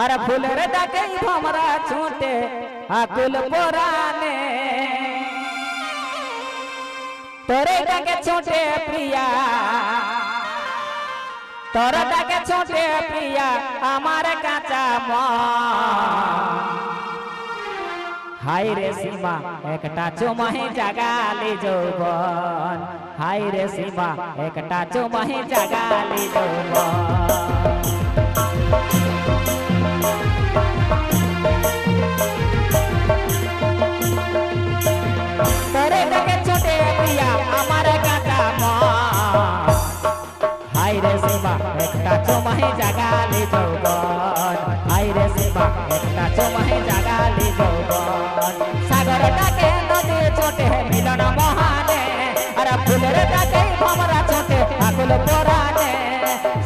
আর ফুলের ডাকে ভমরা ছুটে আকুল পোরানে তোরে ডাকে ছোটে প্রিয়া, তোর ডাকে ছোটে প্রিয়া, আমার কাঁচা মা হাই রে সীমা, একটা চুমাহি জাগালি যৌবন। হাই রে সীমা, একটা চুমাহি জাগালি যৌবন। চুমাহি জাগালি যৌবন। হাই রে সীমা একটা তোমায় জাগালি যৌবন। সাগর ডাকে নদী ছোটে মিলন মহানে। আর ফুলের ডাকে ভমরা ছোটে আকুল পোরানে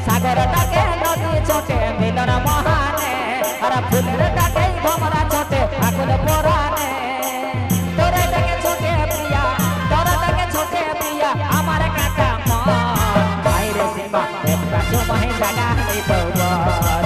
সাগর ডাকে নদী ছোটে মিলন মহানে। আর ফুলের ডাকে চুমাহি জাগালি যৌবন হাই রে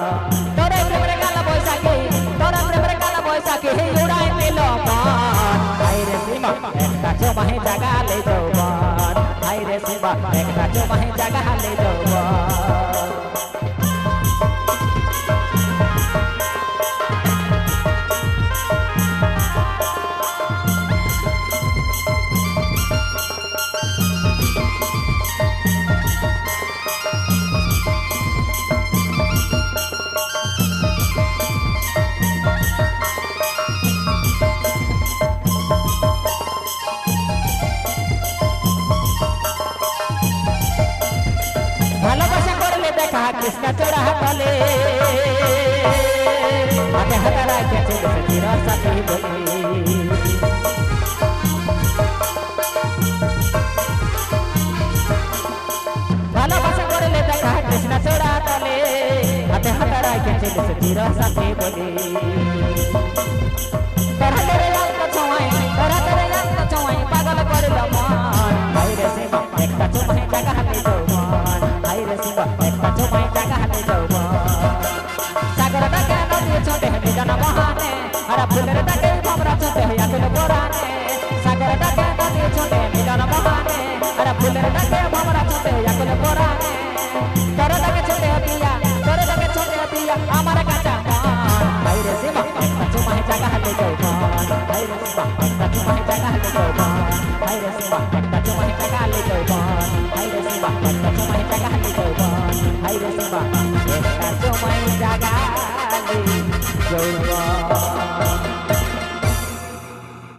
একটা চমাহি জাগালে যৌবন হাই রে সীমা একটা চমাহি জাগালে যৌবন ভালোবাসা দেখা কৃষ্ণ চোরা তলে। হাতে হাতে রাখেছে চির সাথী বলি। ভালোবাসা করলে দেখা কৃষ্ণ চোরা তলে। হাতে হাতে রাখেছে চির সাথী বলি। Ayo simbah pada cuma kita kali telepon Ayo simbah pada cuma kita kali telepon Ayo simbah kita cuma jaga Jauh